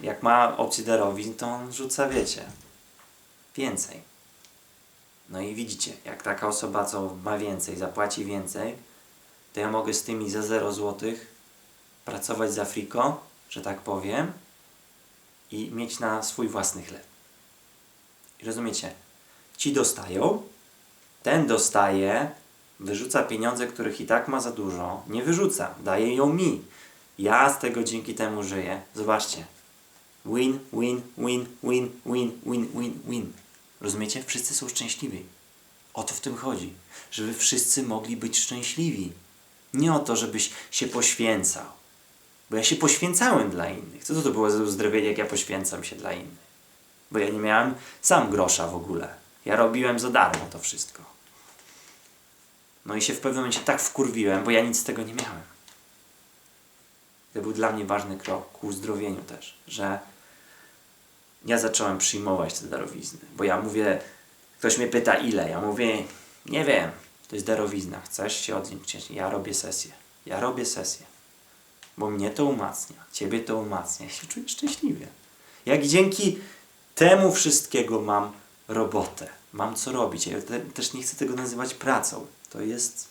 jak ma opcję darowizn, to on rzuca, wiecie, więcej. No i widzicie, jak taka osoba, co ma więcej, zapłaci więcej, to ja mogę z tymi za 0 zł pracować za friko, że tak powiem, i mieć na swój własny chleb. I rozumiecie? Ci dostają, ten dostaje, wyrzuca pieniądze, których i tak ma za dużo, nie wyrzuca, daje ją mi. Ja z tego dzięki temu żyję. Zobaczcie. Win, win, win, win, win, win, win, win. Rozumiecie? Wszyscy są szczęśliwi. O to w tym chodzi. Żeby wszyscy mogli być szczęśliwi. Nie o to, żebyś się poświęcał. Bo ja się poświęcałem dla innych. Co to było za uzdrowienie, jak ja poświęcam się dla innych? Bo ja nie miałem sam grosza w ogóle. Ja robiłem za darmo to wszystko. No i się w pewnym momencie tak wkurwiłem, bo ja nic z tego nie miałem. To był dla mnie ważny krok ku uzdrowieniu też, że ja zacząłem przyjmować te darowizny. Bo ja mówię, ktoś mnie pyta ile, ja mówię, nie wiem, to jest darowizna, chcesz się odnieść, ja robię sesję. Ja robię sesję. Bo mnie to umacnia, ciebie to umacnia, ja się czuję szczęśliwie. Jak dzięki temu wszystkiego mam robotę, mam co robić. Ja te, też nie chcę tego nazywać pracą. To jest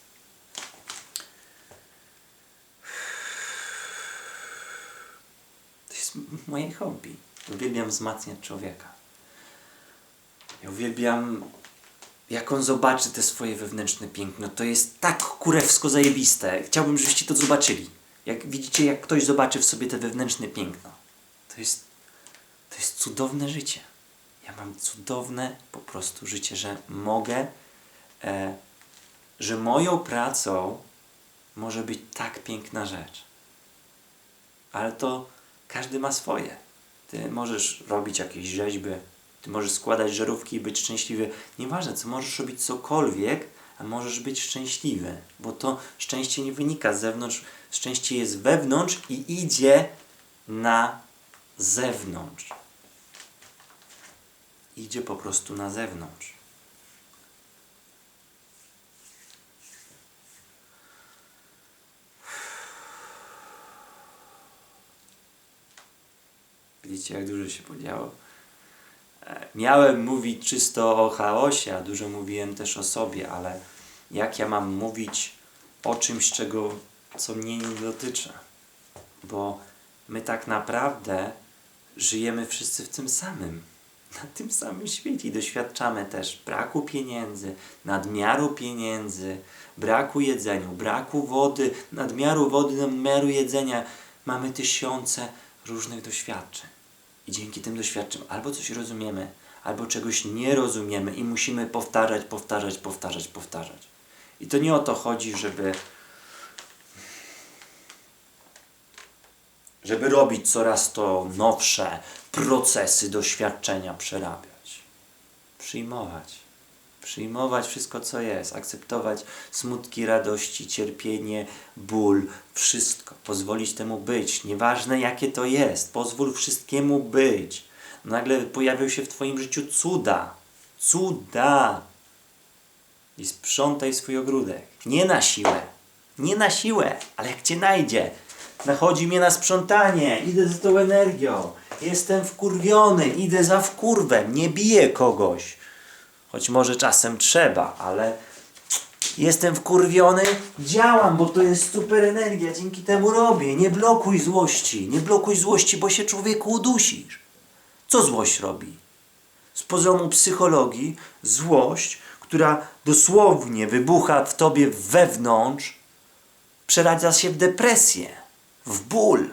moje hobby. Uwielbiam wzmacniać człowieka. Ja uwielbiam, jak on zobaczy te swoje wewnętrzne piękno. To jest tak kurewsko zajebiste. Chciałbym, żebyście to zobaczyli. Jak widzicie, jak ktoś zobaczy w sobie te wewnętrzne piękno. To jest, to jest cudowne życie. Ja mam cudowne po prostu życie, że mogę, e, że moją pracą może być tak piękna rzecz. Ale to każdy ma swoje. Ty możesz robić jakieś rzeźby, ty możesz składać żarówki i być szczęśliwy. Nieważne, co możesz robić cokolwiek, a możesz być szczęśliwy, bo to szczęście nie wynika z zewnątrz, szczęście jest wewnątrz i idzie na zewnątrz. Idzie po prostu na zewnątrz. Widzicie, jak dużo się podziało. E, Miałem mówić czysto o chaosie, a dużo mówiłem też o sobie, ale jak ja mam mówić o czymś, czego, co mnie nie dotyczy? Bo my tak naprawdę żyjemy wszyscy w tym samym, na tym samym świecie i doświadczamy też braku pieniędzy, nadmiaru pieniędzy, braku jedzenia, braku wody, nadmiaru wody, nadmiaru jedzenia. Mamy tysiące różnych doświadczeń. I dzięki tym doświadczeniom albo coś rozumiemy, albo czegoś nie rozumiemy i musimy powtarzać, powtarzać, powtarzać, powtarzać. I to nie o to chodzi, żeby żeby robić coraz to nowsze procesy doświadczenia przerabiać. Przyjmować. Przyjmować wszystko, co jest, akceptować smutki, radości, cierpienie, ból, wszystko. Pozwolić temu być, nieważne jakie to jest, pozwól wszystkiemu być. Nagle pojawią się w Twoim życiu cuda. Cuda! I sprzątaj swój ogródek. Nie na siłę. Nie na siłę, ale jak Cię najdzie. Nachodzi mnie na sprzątanie, idę za tą energią. Jestem wkurwiony, idę za wkurwem, nie biję kogoś. Choć może czasem trzeba, ale jestem wkurwiony, działam, bo to jest super energia, dzięki temu robię. Nie blokuj złości, nie blokuj złości, bo się człowieku udusisz. Co złość robi? Z poziomu psychologii złość, która dosłownie wybucha w tobie wewnątrz, przeradza się w depresję, w ból.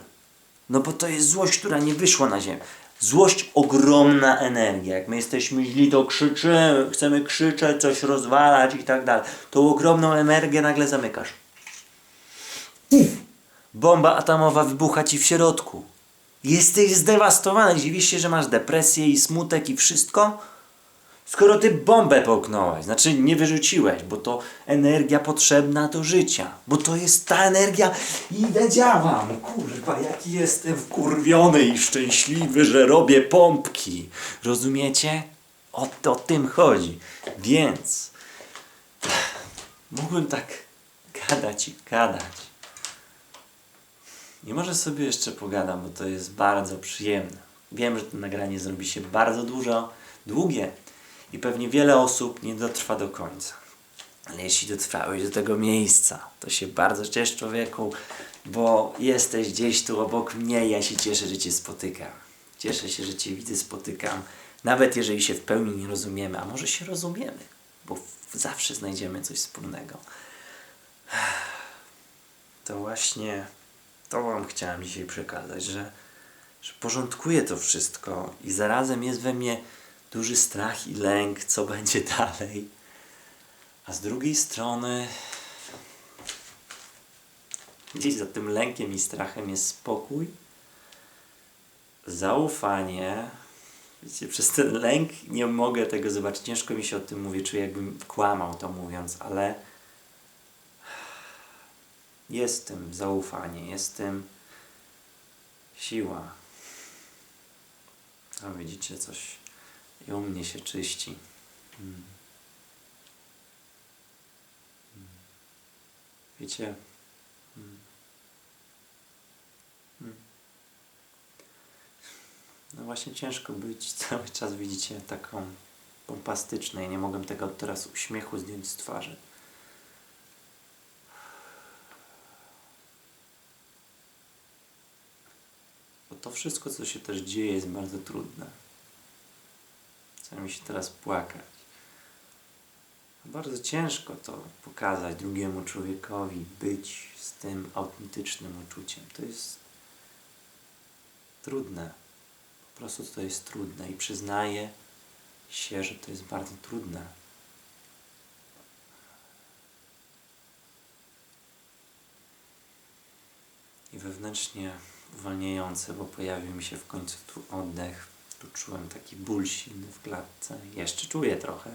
No bo to jest złość, która nie wyszła na ziemię. Złość, ogromna energia. Jak my jesteśmy źli, to krzyczymy, chcemy krzyczeć, coś rozwalać i tak dalej. Tą ogromną energię nagle zamykasz. Bomba atomowa wybucha ci w środku. Jesteś zdewastowany. Dziwisz się, że masz depresję i smutek i wszystko? Skoro ty bombę połknąłeś, znaczy nie wyrzuciłeś, bo to energia potrzebna do życia, bo to jest ta energia, idę działam, kurwa, jaki jestem wkurwiony i szczęśliwy, że robię pompki, rozumiecie? O, o tym chodzi, więc mógłbym tak gadać i gadać. I może sobie jeszcze pogadam, bo to jest bardzo przyjemne. Wiem, że to nagranie zrobi się bardzo dużo, długie i pewnie wiele osób nie dotrwa do końca. Ale jeśli dotrwałeś do tego miejsca, to się bardzo ciesz człowieku, bo jesteś gdzieś tu obok mnie ja się cieszę, że Cię spotykam. Cieszę się, że Cię widzę, spotykam. Nawet jeżeli się w pełni nie rozumiemy, a może się rozumiemy, bo zawsze znajdziemy coś wspólnego. To właśnie to Wam chciałem dzisiaj przekazać, że, że porządkuję to wszystko i zarazem jest we mnie duży strach i lęk, co będzie dalej. A z drugiej strony, gdzieś za tym lękiem i strachem jest spokój, zaufanie. Wiecie, przez ten lęk nie mogę tego zobaczyć. Ciężko mi się o tym mówi, czuję jakbym kłamał to mówiąc, ale jest w tym zaufanie, jest tym siła. A widzicie, coś i u mnie się czyści. Mm. Mm. Wiecie, mm. No właśnie ciężko być cały czas, widzicie, taką pompastyczną. Ja nie mogłem tego teraz uśmiechu zdjąć z twarzy. To wszystko, co się też dzieje, jest bardzo trudne. Chce mi się teraz płakać. Bardzo ciężko to pokazać drugiemu człowiekowi, być z tym autentycznym uczuciem. To jest trudne. Po prostu to jest trudne i przyznaję się, że to jest bardzo trudne. I wewnętrznie uwalniające, bo pojawił mi się w końcu tu oddech. Czułem taki ból silny w klatce. Jeszcze czuję trochę.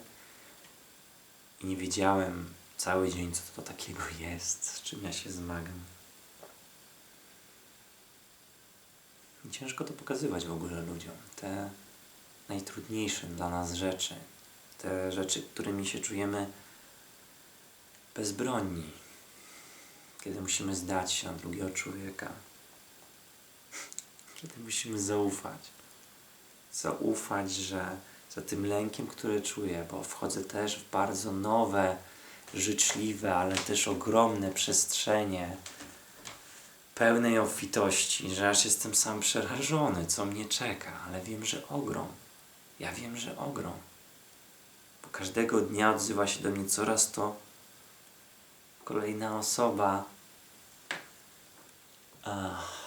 I nie wiedziałem cały dzień, co to takiego jest, z czym ja się zmagam. I ciężko to pokazywać w ogóle ludziom. Te najtrudniejsze dla nas rzeczy. Te rzeczy, którymi się czujemy bezbronni. Kiedy musimy zdać się na drugiego człowieka. Kiedy musimy zaufać. Zaufać, że za tym lękiem, który czuję, bo wchodzę też w bardzo nowe, życzliwe, ale też ogromne przestrzenie pełnej obfitości, że aż jestem sam przerażony, co mnie czeka, ale wiem, że ogrom. Ja wiem, że ogrom. Bo każdego dnia odzywa się do mnie coraz to kolejna osoba. Ach.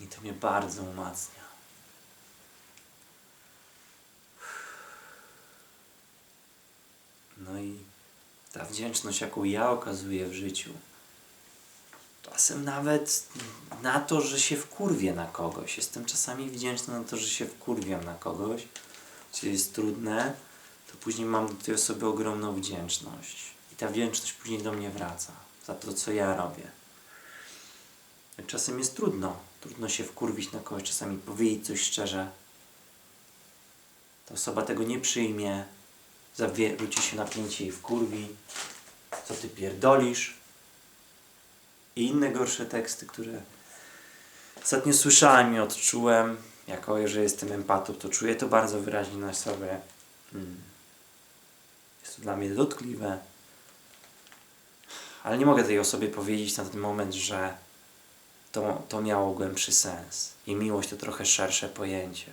I to mnie bardzo umacnia. No i ta wdzięczność, jaką ja okazuję w życiu, czasem nawet na to, że się wkurwię na kogoś. Jestem czasami wdzięczny na to, że się wkurwiam na kogoś, co jest trudne, to później mam do tej osoby ogromną wdzięczność. I ta wdzięczność później do mnie wraca za to, co ja robię. Czasem jest trudno. Trudno się wkurwić na kogoś, czasami powiedzieć coś szczerze. Ta osoba tego nie przyjmie, zawróci się napięcie i wkurwi. Co ty pierdolisz? I inne gorsze teksty, które ostatnio słyszałem i odczułem. Jako, że jestem empatą, to czuję to bardzo wyraźnie na sobie. Mm. Jest to dla mnie dotkliwe. Ale nie mogę tej osobie powiedzieć na ten moment, że to, to miało głębszy sens. I miłość to trochę szersze pojęcie.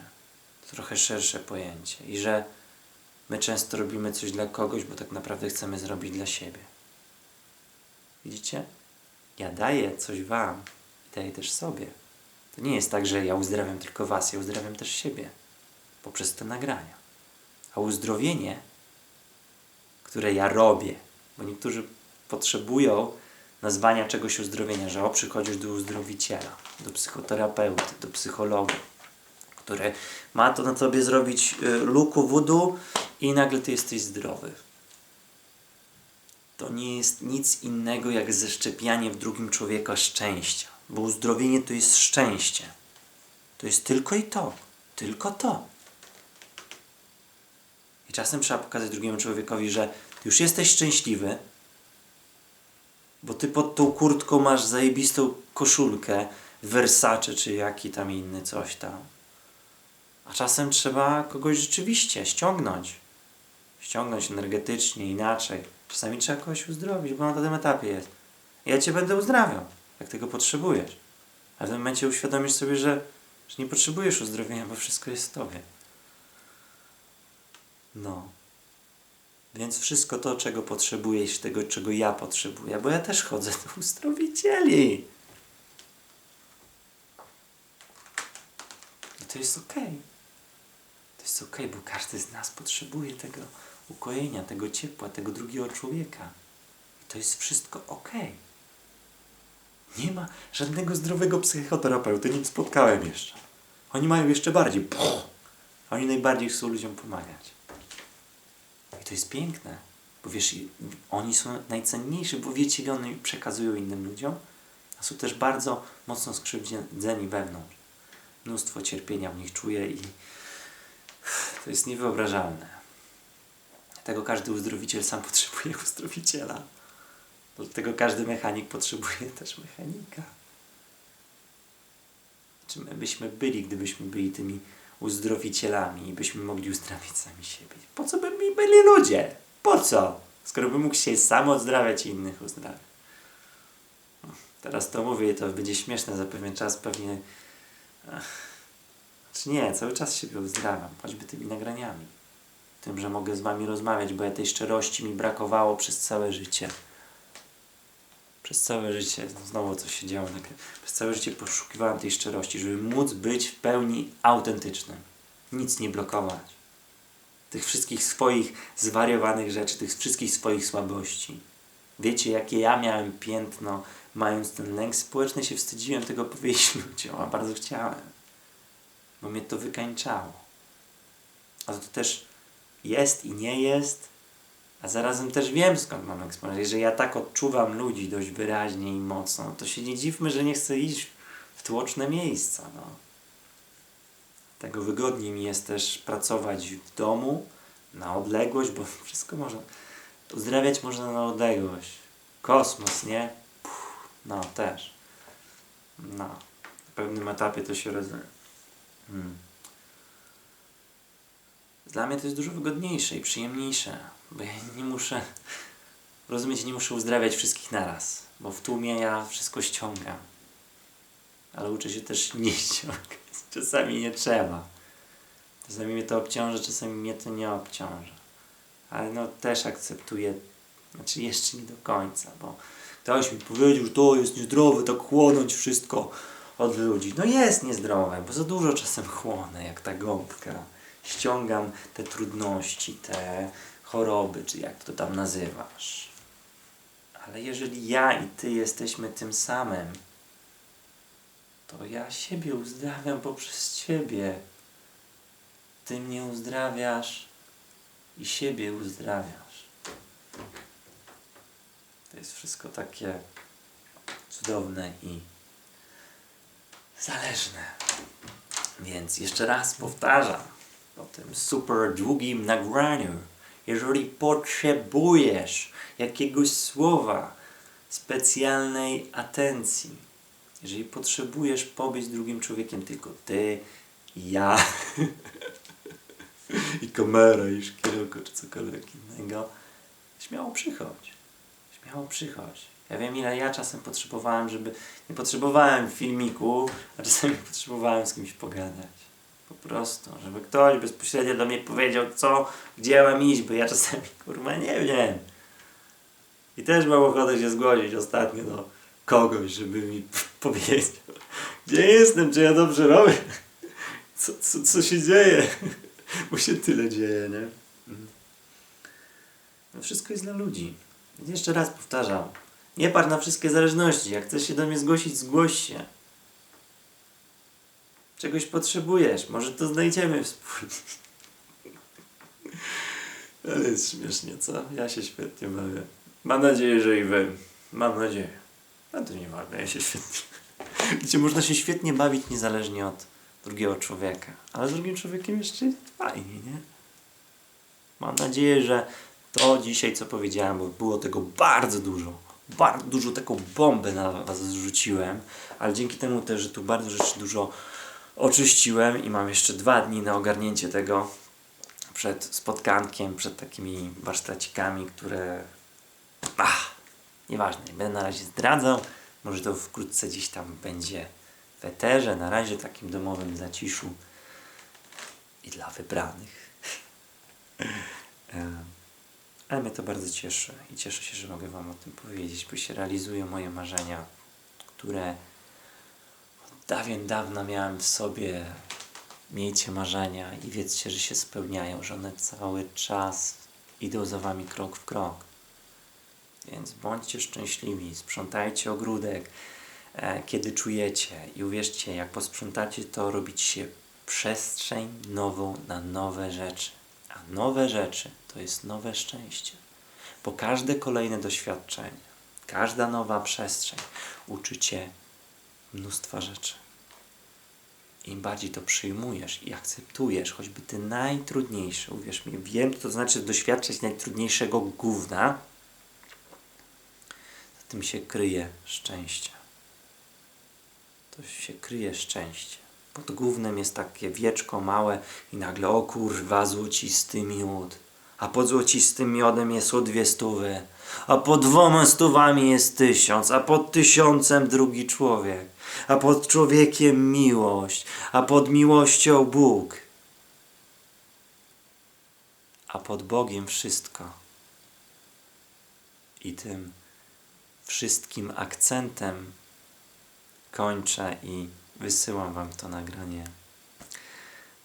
To trochę szersze pojęcie. I że my często robimy coś dla kogoś, bo tak naprawdę chcemy zrobić dla siebie. Widzicie? Ja daję coś Wam i daję też sobie. To nie jest tak, że ja uzdrawiam tylko Was, ja uzdrawiam też siebie poprzez te nagrania. A uzdrowienie, które ja robię, bo niektórzy potrzebują nazwania czegoś uzdrowienia, że o, przychodzisz do uzdrowiciela, do psychoterapeuty, do psychologa, który ma to na tobie zrobić y, luku wudu i nagle ty jesteś zdrowy. To nie jest nic innego jak zeszczepianie w drugim człowieka szczęścia, bo uzdrowienie to jest szczęście. To jest tylko i to. Tylko to. I czasem trzeba pokazać drugiemu człowiekowi, że ty już jesteś szczęśliwy, Bo ty pod tą kurtką masz zajebistą koszulkę Versace czy jaki tam inny coś tam. A czasem trzeba kogoś rzeczywiście ściągnąć. Ściągnąć energetycznie, inaczej. Czasami trzeba kogoś uzdrowić, bo na tym etapie jest. Ja cię będę uzdrawiał, jak tego potrzebujesz. A w tym momencie uświadomisz sobie, że, że nie potrzebujesz uzdrowienia, bo wszystko jest w tobie. No. Więc wszystko to, czego potrzebujesz, tego, czego ja potrzebuję, bo ja też chodzę do uzdrowicieli. I to jest okej. To jest okej, bo każdy z nas potrzebuje tego ukojenia, tego ciepła, tego drugiego człowieka. I to jest wszystko okej. Nie ma żadnego zdrowego psychoterapeuty, nie spotkałem jeszcze. Oni mają jeszcze bardziej. Puh, oni najbardziej chcą ludziom pomagać. I to jest piękne, bo wiesz, oni są najcenniejsi, bo wiecie, ile oni przekazują innym ludziom, a są też bardzo mocno skrzywdzeni wewnątrz. Mnóstwo cierpienia w nich czuję i to jest niewyobrażalne. Dlatego każdy uzdrowiciel sam potrzebuje uzdrowiciela. Dlatego każdy mechanik potrzebuje też mechanika. Czym my byśmy byli, gdybyśmy byli tymi uzdrowicielami i byśmy mogli uzdrawiać sami siebie? Po co by mi byli ludzie? Po co? Skoro bym mógł się sam uzdrawiać i innych uzdrawiać. No, Teraz to mówię i to będzie śmieszne za pewien czas, pewnie... Ach. Znaczy nie, cały czas siebie uzdrawiam, choćby tymi nagraniami. Tym, że mogę z wami rozmawiać, bo ja tej szczerości mi brakowało przez całe życie. Przez całe życie, znowu co się działo, przez całe życie poszukiwałem tej szczerości, żeby móc być w pełni autentycznym. Nic nie blokować. Tych wszystkich swoich zwariowanych rzeczy, tych wszystkich swoich słabości. Wiecie, jakie ja miałem piętno, mając ten lęk społeczny, się wstydziłem tego powiedzieć ludziom, a bardzo chciałem. Bo mnie to wykańczało. A to też jest i nie jest, a zarazem też wiem skąd mam eksponować. Jeżeli ja tak odczuwam ludzi dość wyraźnie i mocno, to się nie dziwmy, że nie chcę iść w tłoczne miejsca. No. Tego wygodniej mi jest też pracować w domu, na odległość, bo wszystko można. Uzdrawiać można na odległość. Kosmos, nie? Puh, no, też. No. Na pewnym etapie to się rozumie. Hmm. Dla mnie to jest dużo wygodniejsze i przyjemniejsze, bo ja nie muszę, rozumiecie, nie muszę uzdrawiać wszystkich naraz, bo w tłumie ja wszystko ściągam. Ale uczę się też nie ściągać. Czasami nie trzeba. Czasami mnie to obciąża, czasami mnie to nie obciąża. Ale no też akceptuję, znaczy jeszcze nie do końca, bo ktoś mi powiedział, że to jest niezdrowe, tak chłonąć wszystko od ludzi. No jest niezdrowe, bo za dużo czasem chłonę, jak ta gąbka. Ściągam te trudności, te choroby, czy jak to tam nazywasz. Ale jeżeli ja i ty jesteśmy tym samym, to ja siebie uzdrawiam poprzez ciebie. Ty mnie uzdrawiasz i siebie uzdrawiasz. To jest wszystko takie cudowne i zależne. Więc jeszcze raz powtarzam po tym super długim nagraniu. Jeżeli potrzebujesz jakiegoś słowa, specjalnej atencji, jeżeli potrzebujesz pobyć drugim człowiekiem, tylko ty ja i kamera i szkiełko czy cokolwiek innego, śmiało przychodź. Śmiało przychodź. Ja wiem ile ja czasem potrzebowałem, żeby... Nie potrzebowałem filmiku, a czasami potrzebowałem z kimś pogadać. Po prostu, żeby ktoś bezpośrednio do mnie powiedział, co, gdzie mam iść, bo ja czasami, kurwa, nie wiem. I też mam ochotę się zgłosić ostatnio do kogoś, żeby mi powiedział, gdzie jestem, czy ja dobrze robię, co, co, co się dzieje, bo się tyle dzieje, nie? Mhm. No wszystko jest dla ludzi. Jeszcze raz powtarzam, nie patrz na wszystkie zależności, jak chcesz się do mnie zgłosić, zgłoś się. Czegoś potrzebujesz, może to znajdziemy wspólnie. Ale jest śmiesznie, co? Ja się świetnie bawię. Mam nadzieję, że i wy. Mam nadzieję. A to nie ważne, ja się świetnie. Gdzie można się świetnie bawić niezależnie od drugiego człowieka. Ale z drugim człowiekiem jeszcze jest fajnie, nie? Mam nadzieję, że to dzisiaj, co powiedziałem, bo było tego bardzo dużo, bardzo dużo taką bombę na was zrzuciłem, ale dzięki temu też, że tu bardzo rzeczy dużo oczyściłem i mam jeszcze dwa dni na ogarnięcie tego przed spotkankiem, przed takimi warsztacikami, które ach, nieważne, nie będę na razie zdradzał, może to wkrótce gdzieś tam będzie w eterze, na razie takim domowym zaciszu i dla wybranych. Ale mnie to bardzo cieszy i cieszę się, że mogę Wam o tym powiedzieć, bo się realizują moje marzenia, które od dawien dawna miałem w sobie. Miejcie marzenia i wiedzcie, że się spełniają, że one cały czas idą za Wami krok w krok. Więc bądźcie szczęśliwi, sprzątajcie ogródek, e, kiedy czujecie i uwierzcie, jak posprzątacie, to robicie się przestrzeń nową na nowe rzeczy. Nowe rzeczy to jest nowe szczęście. Bo każde kolejne doświadczenie, każda nowa przestrzeń uczy cię mnóstwa rzeczy. Im bardziej to przyjmujesz i akceptujesz, choćby ty najtrudniejsze, uwierz mi, wiem, co to znaczy doświadczać najtrudniejszego gówna, za tym się kryje szczęście. To się kryje szczęście. Pod gównem jest takie wieczko małe i nagle, o kurwa, złocisty miód. A pod złocistym miodem jest o dwie stówy. A pod dwoma stówami jest tysiąc. A pod tysiącem drugi człowiek. A pod człowiekiem miłość. A pod miłością Bóg. A pod Bogiem wszystko. I tym wszystkim akcentem kończę i wysyłam Wam to nagranie.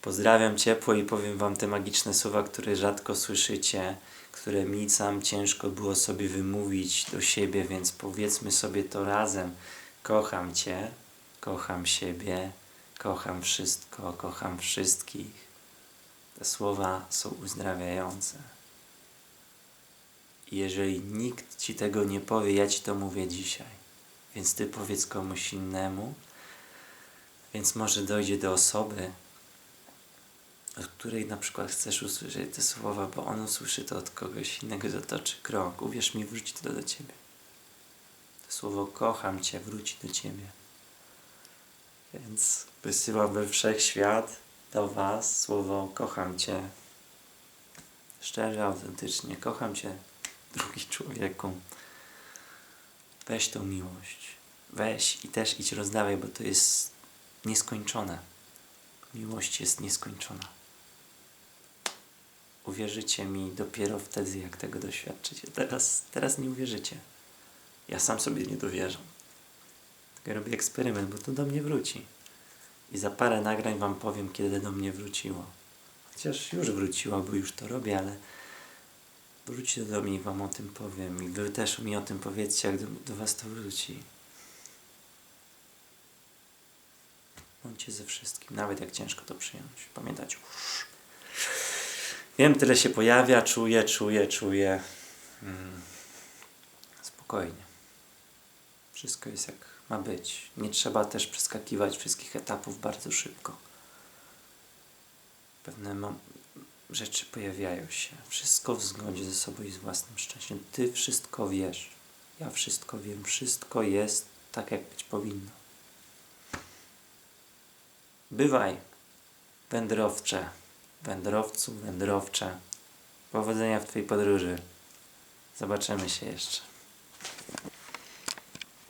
Pozdrawiam ciepło i powiem Wam te magiczne słowa, które rzadko słyszycie, które mi sam ciężko było sobie wymówić do siebie, więc powiedzmy sobie to razem. Kocham Cię, kocham siebie, kocham wszystko, kocham wszystkich. Te słowa są uzdrawiające. Jeżeli nikt Ci tego nie powie, ja Ci to mówię dzisiaj. Więc Ty powiedz komuś innemu, więc może dojdzie do osoby, od której na przykład chcesz usłyszeć te słowa, bo on usłyszy to od kogoś innego, zatoczy krok. Uwierz mi, wróci to do Ciebie. To słowo kocham Cię wróci do Ciebie. Więc wysyłam we wszechświat do Was słowo kocham Cię. Szczerze, autentycznie. Kocham Cię, drugi człowieku. Weź tą miłość. Weź i też idź rozdawaj, bo to jest nieskończone. Miłość jest nieskończona. Uwierzycie mi dopiero wtedy, jak tego doświadczycie. Teraz, teraz nie uwierzycie. Ja sam sobie nie dowierzam. Tylko robię eksperyment, bo to do mnie wróci. I za parę nagrań Wam powiem, kiedy do mnie wróciło. Chociaż już wróciło, bo już to robię, ale wróćcie do mnie i Wam o tym powiem. I Wy też mi o tym powiedzcie, jak do, do Was to wróci. Bądźcie ze wszystkim, nawet jak ciężko to przyjąć. Pamiętajcie. Wiem, tyle się pojawia, czuję, czuję, czuję. Mm. Spokojnie. Wszystko jest jak ma być. Nie trzeba też przeskakiwać wszystkich etapów bardzo szybko. Pewne rzeczy pojawiają się. Wszystko w zgodzie ze sobą i z własnym szczęściem. Ty wszystko wiesz. Ja wszystko wiem. Wszystko jest tak, jak być powinno. Bywaj, wędrowcze, wędrowcu, wędrowcze. Powodzenia w Twojej podróży. Zobaczymy się jeszcze.